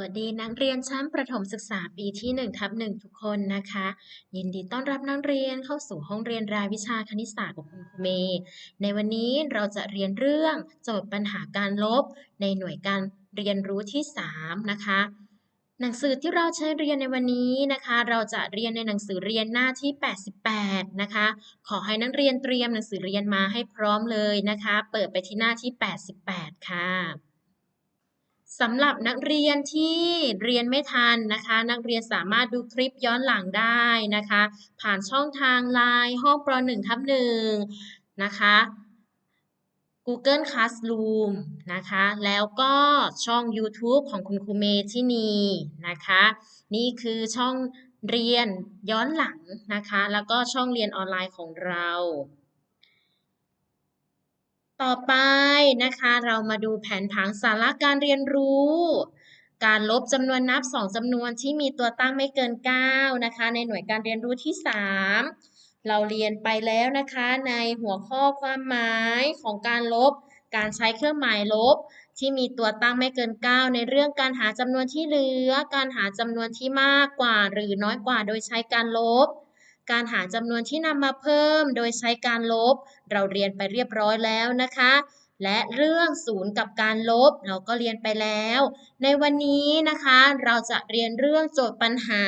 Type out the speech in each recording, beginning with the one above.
วัสดีนักเรียนชั้นประถมศึกษาปีที่1ทับ1ทุกคนนะคะ ยินดีต้อนรับนักเรียนเข้าสู่ห้องเรียนรายวิชาคณิตศาสตร์กับคุณครูเมย์ในวันนี้เราจะเรียนเรื่องโจทย์ปัญหาการลบ ในหน่วยการเรียนรู้ที่ 3 นะคะ หนังสือที่เราใช้เรียนในวันนี้นะคะ เราจะเรียนในหนังสือเรียนหน้าที่ 88 นะคะ ขอให้นักเรียนเตรียมหนังสือเรียนมาให้พร้อมเลยนะคะ เปิดไปที่หน้าที่ 88 ค่ะ สำหรับนักเรียนที่เรียนไม่ทันนะคะ นักเรียนสามารถดูคลิปย้อนหลังได้นะคะ ผ่านช่องทางไลน์ห้องปร .1 ทับ1นะคะ Google Classroom นะคะ แล้วก็ช่อง YouTube ของคุณครูเมทินีนะคะ นี่คือช่องเรียนย้อนหลังนะคะ แล้วก็ช่องเรียนออนไลน์ของเรา ต่อไปนะคะเรามาดูแผนผังสาระการเรียนรู้ การลบจำนวนนับ 2จำนวนที่มีตัวตั้งไม่เกิน 9 นะคะ ในหน่วยการเรียนรู้ที่ 3 เราเรียนไปแล้วนะคะในหัวข้อความหมายของการลบ การใช้เครื่องหมายลบ ที่มีตัวตั้งไม่เกิน 9 ในเรื่องการหาจำนวนที่เหลือ การหาจำนวนที่มากกว่า หรือน้อยกว่าโดยใช้การลบ การหาจำนวนที่นำมาเพิ่ม โดยใช้การลบ เราเรียนไปเรียบร้อยแล้วนะคะ และเรื่องศูนย์กับการลบเราก็เรียนไปแล้ว ในวันนี้นะคะ เราจะเรียนเรื่องโจทย์ปัญหา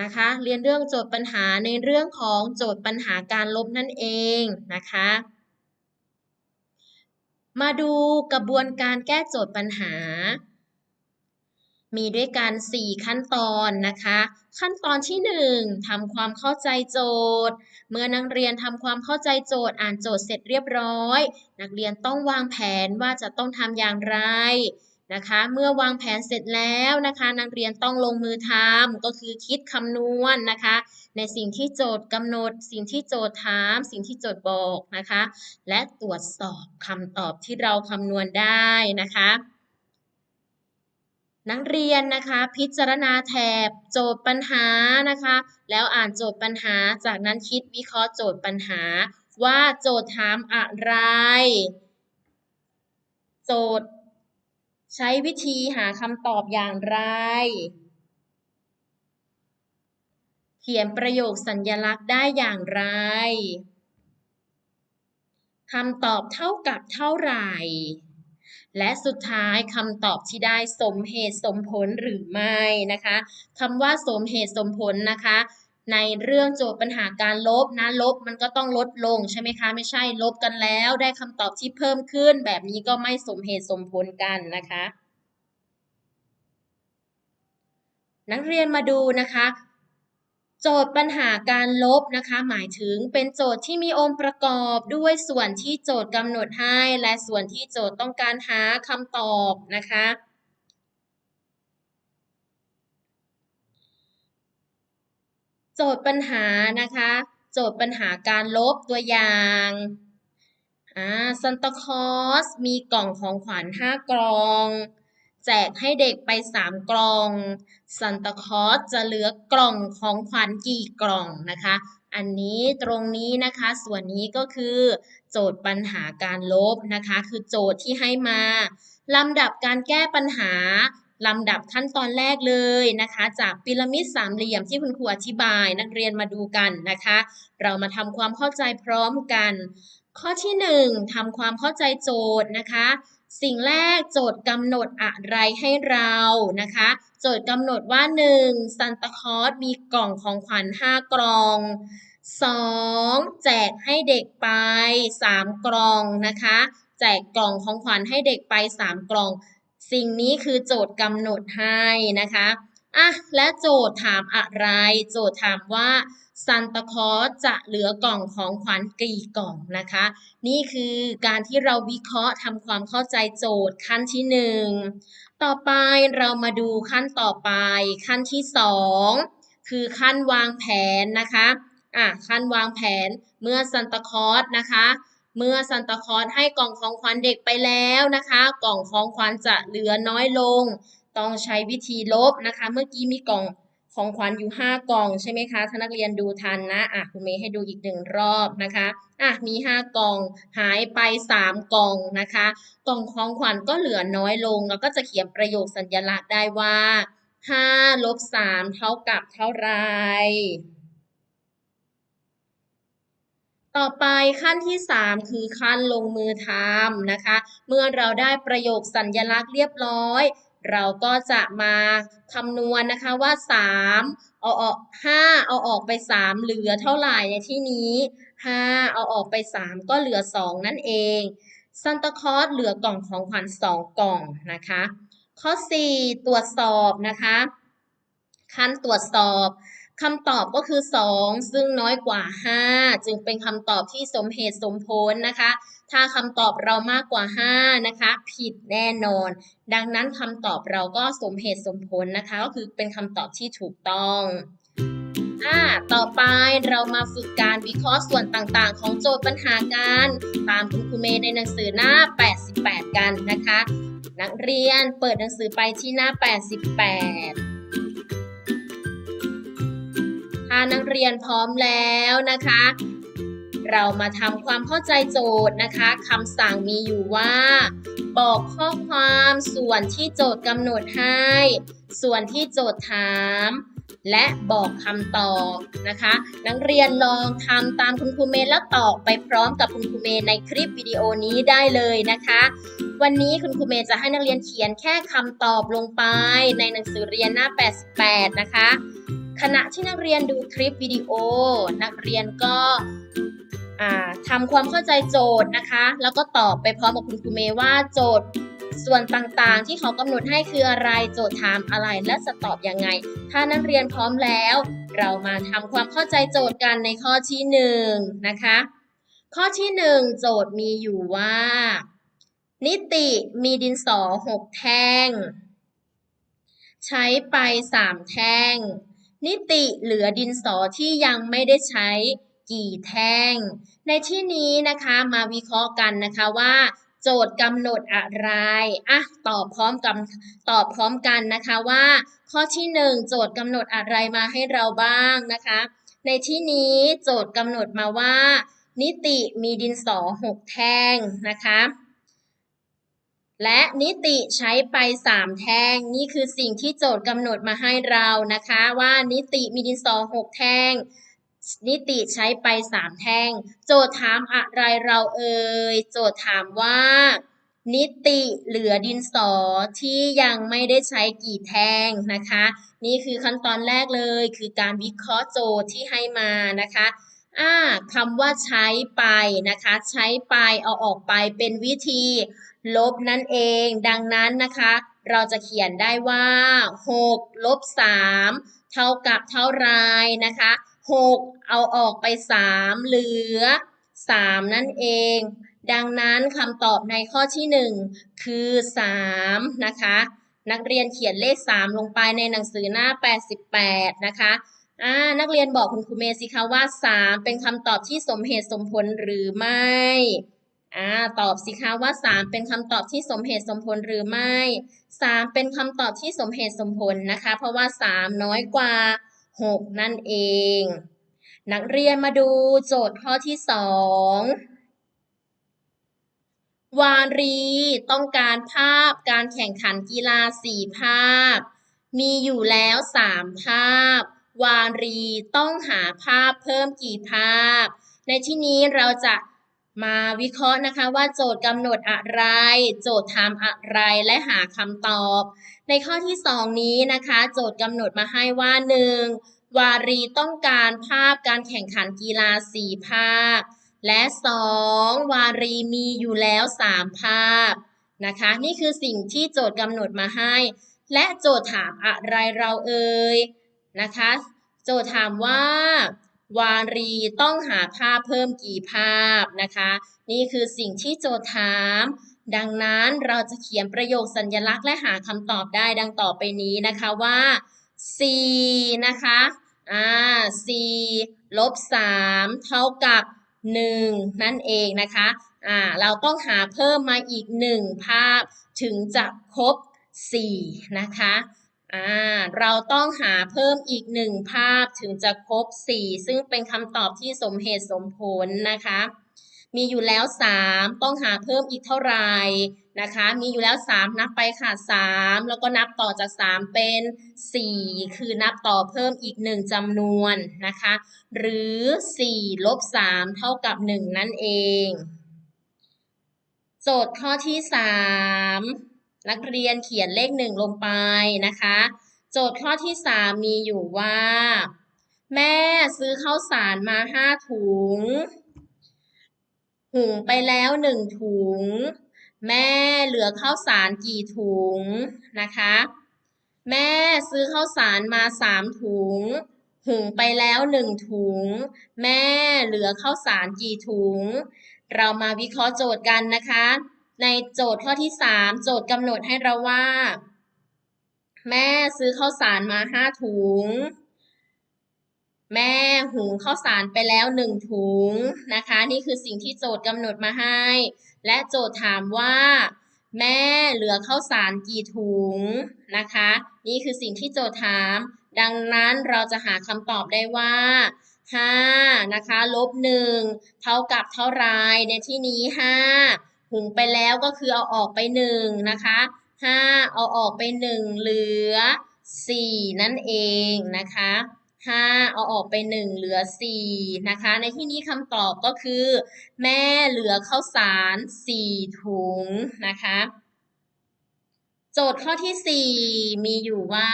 นะคะ เรียนเรื่องโจทย์ปัญหาในเรื่องของโจทย์ปัญหาการลบนั่นเองนะคะมาดูกระบวนการแก้โจทย์ปัญหา มีด้วยกัน 4 ขั้นตอนนะคะ ขั้นตอนที่ 1ทำความเข้าใจโจทย์ เมื่อนักเรียนทำความเข้าใจโจทย์อ่านโจทย์เสร็จเรียบร้อย นักเรียนต้องวางแผนว่าจะต้องทำอย่างไรนะคะ เมื่อวางแผนเสร็จแล้วนะคะ นักเรียนต้องลงมือทำก็คือคิดคำนวณนนะคะ ในสิ่งที่โจทย์กำหนด สิ่งที่โจทย์ถาม สิ่งที่โจทย์บอกนะคะ และตรวจสอบคำตอบที่เราคำนวณได้นะคะ นักเรียนนะคะพิจารณาแถบโจทย์ปัญหานะคะ แล้วอ่านโจทย์ปัญหา จากนั้นคิดวิเคราะห์โจทย์ปัญหา ว่าโจทย์ถามอะไร โจทย์ ใช้วิธีหาคำตอบอย่างไร เขียนประโยคสัญญลักษณ์ได้อย่างไรคำตอบเท่ากับเท่าไหร่ และสุดท้ายคำตอบที่ได้สมเหตุสมผลหรือไม่นะคะคำว่าสมเหตุสมผลนะคะ ในเรื่องโจทย์ปัญหาการลบนะลบมันก็ต้องลดลงใช่ไหมคะไม่ใช่ลบกันแล้ว ได้คำตอบที่เพิ่มขึ้น แบบนี้ก็ไม่สมเหตุสมผลกันนะคะ นักเรียนมาดูนะคะ จทย์ปัญหาการลบนะคะ หมายถึงเป็นโจทย์ที่มีองค์ประกอบด้วยส่วนที่โจทย์กำหนดให้ และส่วนที่โจทย์ต้องการหาคำตอบนะคะ โจทย์ปัญหานะคะ โจทย์ปัญหาการลบตัวอย่างอ่าซันตาคอสมีกล่องของขวัญ5กล่อง แจกให้เด็กไป 3 กล่องซันตาคอสจะเหลือกล่องของขวัญกี่กล่องนะคะ อันนี้ตรงนี้นะคะส่วนนี้ก็คือโจทย์ปัญหาการลบนะคะ คือโจทย์ที่ให้มาลำดับการแก้ปัญหาลำดับขั้นตอนแรกเลยนะคะ จากพีระมิดสามเหลี่ยมที่คุณครูอธิบายนักเรียนมาดูกันนะคะ เรามาทำความเข้าใจพร้อมกัน ข้อที่ 1ทำความเข้าใจโจทย์นะคะ สิ่งแรกโจทย์กำหนดอะไรให้เรานะคะ โจทย์กำหนดว่า 1. ซันตาคอสมีกล่องของขวัญ 5 กล่อง 2. แจกให้เด็กไป 3 กล่องนะคะ แจกกล่องของขวัญให้เด็กไป 3 กล่อง สิ่งนี้คือโจทย์กำหนดให้นะคะ อะและโจทย์ถามอะไร โจทย์ถามว่าซันตาคอสจะเหลือกล่องของขวัญกี่กล่องนะคะ นี่คือการที่เราวิเคราะห์ทำความเข้าใจโจทย์ขั้นที่หนึ่งต่อไปเรามาดูขั้นต่อไป ขั้นที่สองคือขั้นวางแผนนะคะอะขั้นวางแผนเมื่อซันตาคอสนะคะเมื่อซันตาคอสให้กล่องของขวัญเด็กไปแล้วนะคะ กล่องของขวัญจะเหลือน้อยลง ต้องใช้วิธีลบนะคะ เมื่อกี้มีกล่องของขวัญอยู่ห้ากล่องใช่ไหมคะถ้านักเรียนดูทันนะอะคุณเมย์ให้ดูอีกหนึ่งรอบนะคะอะมีห้ากล่องหายไปสามกล่องนะคะ กล่องของขวัญก็เหลือน้อยลงแล้วก็จะเขียนประโยคสัญลักษณ์ได้ว่าห้าลบสามเท่ากับเท่าไรต่อไปขั้นที่ 3 คือขั้นลงมือทำนะคะ เมื่อเราได้ประโยคสัญลักษณ์เรียบร้อย เราก็จะมาคำนวณนะคะว่า 3 เอาออก 5 เอาออกไป 3 เหลือเท่าไหร่ในที่นี้ 5 เอาออกไป 3 ก็เหลือ 2 นั่นเองซันตาคอสเหลือกล่องของขวัญ2กล่องนะคะ ข้อ 4 ตรวจสอบนะคะ ขั้นตรวจสอบคำตอบก็คือ 2 ซึ่งน้อยกว่า 5 จึงเป็นคำตอบที่สมเหตุสมผลนะคะ ถ้าคำตอบเรามากกว่า 5 นะคะ ผิดแน่นอน ดังนั้นคำตอบเราก็สมเหตุสมผลนะคะ ก็คือเป็นคำตอบที่ถูกต้องอ่าต่อไปเรามาฝึกการวิเคราะห์ส่วนต่างๆ ของโจทย์ปัญหาการตามคุณครูเมย์ในหนังสือหน้า 88 กันนะคะ นักเรียนเปิดหนังสือไปที่หน้า 88ถ้านักเรียนพร้อมแล้วนะคะ เรามาทำความเข้าใจโจทย์นะคะคำสั่งมีอยู่ว่า บอกข้อความส่วนที่โจทย์กำหนดให้ ส่วนที่โจทย์ถาม และบอกคำตอบนะคะ นักเรียนลองทำตามคุณครูเมย์แล้วตอบไปพร้อมกับคุณครูเมย์ในคลิปวิดีโอนี้ได้เลยนะคะ วันนี้คุณครูเมย์จะให้นักเรียนเขียนแค่คำตอบลงไป ในหนังสือเรียนหน้า 88 นะคะขณะที่นักเรียนดูคลิปวิดีโอ นักเรียนก็ ทำความเข้าใจโจทย์นะคะ แล้วก็ตอบไปพร้อมกับคุณครูเมย์ว่าโจทย์ส่วนต่างๆ ที่เขากำหนดให้คืออะไรโจทย์ถามอะไรและจะตอบยังไง ถ้านักเรียนพร้อมแล้ว เรามาทำความเข้าใจโจทย์กันในข้อที่หนึ่งนะคะข้อที่หนึ่งโจทย์มีอยู่ว่า นิติมีดินสอหกแท่ง ใช้ไปสามแท่ง นิติเหลือดินสอที่ยังไม่ได้ใช้ กี่แท่ง ในที่นี้นะคะมาวิเคราะห์กันนะคะว่า โจทย์กำหนดอะไรอะตอบพร้อมกันตอบพร้อมกันนะคะว่า ข้อที่หนึ่งโจทย์กำหนดอะไรมาให้เราบ้างนะคะ ในที่นี้โจทย์กำหนดมาว่า นิติมีดินสอหกแท่งนะคะและนิติใช้ไป 3 แท่ง นี่คือสิ่งที่โจทย์กำหนดมาให้เรานะคะ ว่านิติมีดินสอ6แท่ง นิติใช้ไป3แท่ง โจทย์ถามอะไรเราเอ่ย โจทย์ถามว่า นิติเหลือดินสอที่ยังไม่ได้ใช้กี่แท่งนะคะ นี่คือขั้นตอนแรกเลยคือการวิเคราะห์โจทย์ที่ให้มานะคะอ่าคำว่าใช้ไปนะคะ ใช้ไปเอาออกไปเป็นวิธี ลบนั่นเอง ดังนั้นนะคะ เราจะเขียนได้ว่า6ลบ3เท่ากับเท่าไรนะคะ 6 เอาออกไป 3 เหลือ 3 นั่นเอง ดังนั้นคำตอบในข้อที่ 1 คือ 3 นะคะ นักเรียนเขียนเลข 3 ลงไปในหนังสือหน้า 88 นะคะอ่านักเรียนบอกคุณครูเมย์สิคะว่า 3 เป็นคำตอบที่สมเหตุสมผลหรือไม่อ่าตอบสิคะว่า 3 เป็นคำตอบที่สมเหตุสมผลหรือไม่ 3 เป็นคำตอบที่สมเหตุสมผลนะคะ เพราะว่า 3 น้อยกว่า 6 นั่นเอง นักเรียนมาดูโจทย์ข้อที่ 2 วารีต้องการภาพการแข่งขันกีฬา 4 ภาพ มีอยู่แล้ว 3 ภาพ วารีต้องหาภาพเพิ่มกี่ภาพ ในที่นี้เราจะ มาวิเคราะห์นะคะว่าโจทย์กำหนดอะไร โจทย์ถามอะไรและหาคำตอบ ในข้อที่ 2 นี้นะคะ โจทย์กำหนดมาให้ว่า 1. วารีต้องการภาพการแข่งขันกีฬา 4 ภาพ และ 2. วารีมีอยู่แล้ว 3 ภาพนะคะ นี่คือสิ่งที่โจทย์กำหนดมาให้ และโจทย์ถามอะไรเราเอ่ยนะคะ โจทย์ถามว่า วารีต้องหาภาพเพิ่มกี่ภาพนะคะ นี่คือสิ่งที่โจทย์ถาม ดังนั้นเราจะเขียนประโยคสัญลักษณ์และหาคำตอบได้ดังต่อไปนี้นะคะว่า 4 นะคะอ่า4ลบ3เท่ากับ 1 นั่นเองนะคะอ่าเราต้องหาเพิ่มมาอีก 1 ภาพถึงจะครบ 4 นะคะ อ่าเราต้องหาเพิ่มอีกหนึ่งภาพถึงจะครบสี่ซึ่งเป็นคำตอบที่สมเหตุสมผลนะคะ มีอยู่แล้วสามต้องหาเพิ่มอีกเท่าไหร่นะคะ มีอยู่แล้วสามนับไปค่ะสามแล้วก็นับต่อจากสามเป็นสี่คือนับต่อเพิ่มอีกหนึ่งจำนวนนะคะ หรือสี่ลบสามเท่ากับหนึ่งนั่นเอง โจทย์ข้อที่สาม นักเรียนเขียนเลขหนึ่งลงไปนะคะ โจทย์ข้อที่สามมีอยู่ว่า แม่ซื้อข้าวสารมาห้าถุง หุงไปแล้วหนึ่งถุง แม่เหลือข้าวสารกี่ถุงนะคะ แม่ซื้อข้าวสารมาสามถุง หุงไปแล้วหนึ่งถุง แม่เหลือข้าวสารกี่ถุง เรามาวิเคราะห์โจทย์กันนะคะ ในโจทย์ข้อที่สามโจทย์กำหนดให้เราว่า แม่ซื้อข้าวสารมาห้าถุง แม่หุงข้าวสารไปแล้วหนึ่งถุงนะคะ นี่คือสิ่งที่โจทย์กำหนดมาให้ และโจทย์ถามว่า แม่เหลือข้าวสารกี่ถุงนะคะ นี่คือสิ่งที่โจทย์ถาม ดังนั้นเราจะหาคำตอบได้ว่า5นะคะลบ1เท่ากับเท่าไรในที่นี้ 5 หุงไปแล้วก็คือเอาออกไป1นะคะ5เอาออกไป1เหลือ4นั่นเองนะคะ5เอาออกไป1เหลือ4นะคะ ในที่นี้คำตอบก็คือ แม่เหลือข้าวสาร4ถุงนะคะ โจทย์ข้อที่4มีอยู่ว่า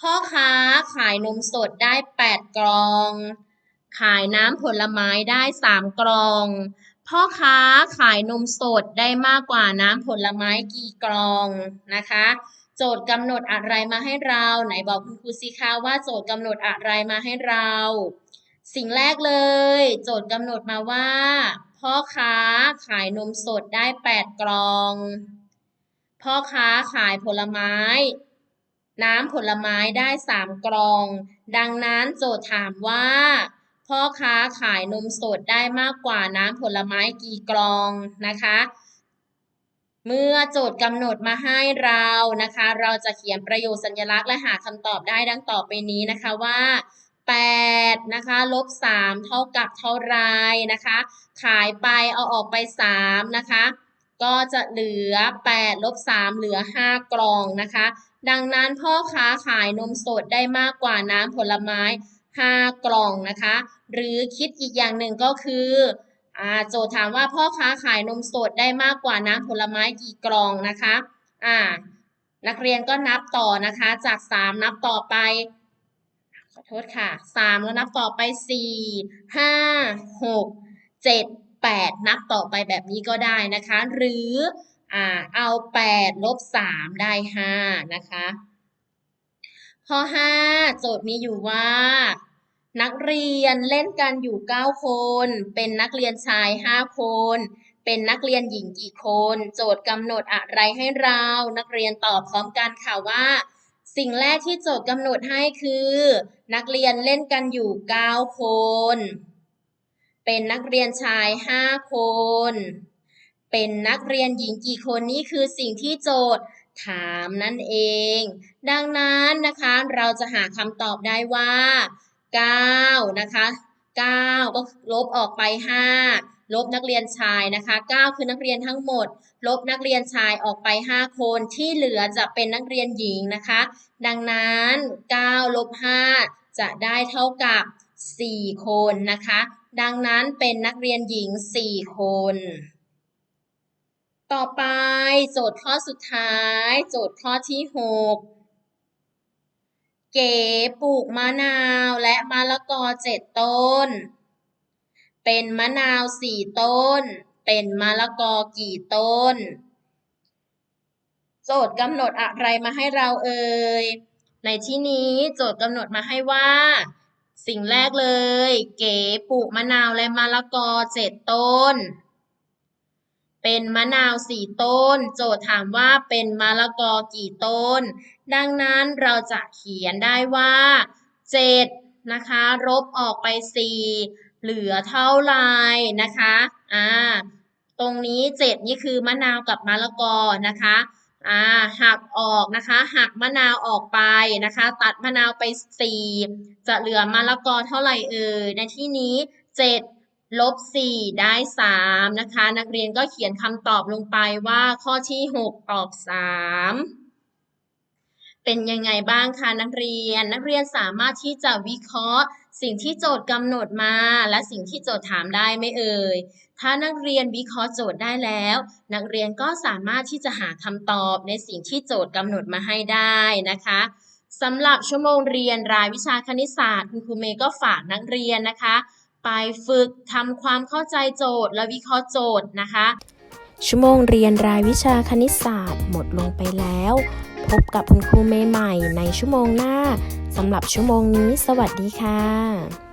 พ่อค้าขายนมสดได้8กล่อง ขายน้ำผลไม้ได้3กล่อง พ่อค้าขายนมสดได้มากกว่าน้ำผลไม้กี่กล่องนะคะ โจทย์กำหนดอะไรมาให้เรา ไหนบอกคุณครูสิคะว่าโจทย์กำหนดอะไรมาให้เรา สิ่งแรกเลย โจทย์กำหนดมาว่า พ่อค้าขายนมสดได้ 8 กล่อง พ่อค้าขายผลไม้ น้ำผลไม้ได้ 3 กล่อง ดังนั้นโจทย์ถามว่า พ่อค้าขายนมสดได้มากกว่าน้ำผลไม้กี่กลองนะคะ เมื่อโจทย์กำหนดมาให้เรานะคะ เราจะเขียนประโยคสัญลักษณ์และหาคำตอบได้ดังต่อไปนี้นะคะว่า8นะคะลบ3เท่ากับเท่าไรนะคะ ขายไปเอาออกไป3นะคะก็จะเหลือ8ลบ3เหลือ 5 กล่องนะคะ ดังนั้นพ่อค้าขายนมสดได้มากกว่าน้ำผลไม้ 5 กล่องนะคะ หรือคิดอีกอย่างหนึ่งก็คืออโจทย์ถามว่าพ่อค้าขายนมสดได้มากกว่าน้ำผลไม้กี่กล่องนะคะอ่านักเรียนก็นับต่อนะคะ จาก 3 นับต่อไป ขอโทษค่ะ 3 แล้วนับต่อไป 4 5 6 7 8 นับต่อไปแบบนี้ก็ได้นะคะ หรืออ่าเอา 8 ลบ 3 ได้ 5 นะคะ ข้อ 5 โจทย์มีอยู่ว่า นักเรียนเล่นกันอยู่ 9 คน เป็นนักเรียนชาย 5 คน เป็นนักเรียนหญิงกี่คน โจทย์กำหนดอะไรให้เรา นักเรียนตอบพร้อมกันค่ะว่า สิ่งแรกที่โจทย์กำหนดให้คือ นักเรียนเล่นกันอยู่ 9 คน เป็นนักเรียนชาย 5 คน เป็นนักเรียนหญิงกี่คนนี่คือสิ่งที่โจทย์ ถามนั่นเอง ดังนั้นนะคะเราจะหาคำตอบได้ว่า9นะคะ9 ก็ลบออกไป 5 ลบนักเรียนชายนะคะ 9 คือนักเรียนทั้งหมด ลบนักเรียนชายออกไป 5 คนที่เหลือจะเป็นนักเรียนหญิงนะคะ ดังนั้น9ลบ5จะได้เท่ากับ 4 คนนะคะ ดังนั้นเป็นนักเรียนหญิง 4 คน ต่อไปโจทย์ข้อสุดท้าย โจทย์ข้อที่ 6 เก๋ปลูกมะนาวและมะละกอเจ็ดต้น เป็นมะนาวสี่ต้น เป็นมะละกอกี่ต้น โจทย์กำหนดอะไรมาให้เราเอ่ยในที่นี้โจทย์กำหนดมาให้ว่า สิ่งแรกเลย เก๋ปลูกมะนาวและมะละกอเจ็ดต้น เป็นมะนาวสี่ต้น โจทย์ถามว่าเป็นมะละกอกี่ต้น ดังนั้นเราจะเขียนได้ว่าเจ็ดนะคะลบออกไปสี่เหลือเท่าไรนะคะอ่าตรงนี้เจ็ดนี่คือมะนาวกับมะละกอนะคะอ่าหักออกนะคะหักมะนาวออกไปนะคะ ตัดมะนาวไปสี่จะเหลือมะละกอเท่าไหร่เอ่ยในที่นี้เจ็ด ลบสี่ได้สามนะคะ นักเรียนก็เขียนคำตอบลงไปว่าข้อที่หกตอบสามเป็นยังไงบ้างคะนักเรียน นักเรียนสามารถที่จะวิเคราะห์ สิ่งที่โจทย์กำหนดมา และสิ่งที่โจทย์ถามได้ไหมเอ่ย ถ้านักเรียนวิเคราะห์โจทย์ได้แล้ว นักเรียนก็สามารถที่จะหาคำตอบในสิ่งที่โจทย์กำหนดมาให้ได้นะคะสำหรับชั่วโมงเรียนรายวิชาคณิตศาสตร์คุณครูเมย์ก็ฝากนักเรียนนะคะ ไปฝึกทำความเข้าใจโจทย์ และวิเคราะห์โจทย์นะคะ ชั่วโมงเรียนรายวิชาคณิตศาสตร์ หมดลงไปแล้ว พบกับคุณครูเมย์ใหม่ในชั่วโมงหน้าสำหรับชั่วโมงนี้ สวัสดีค่ะ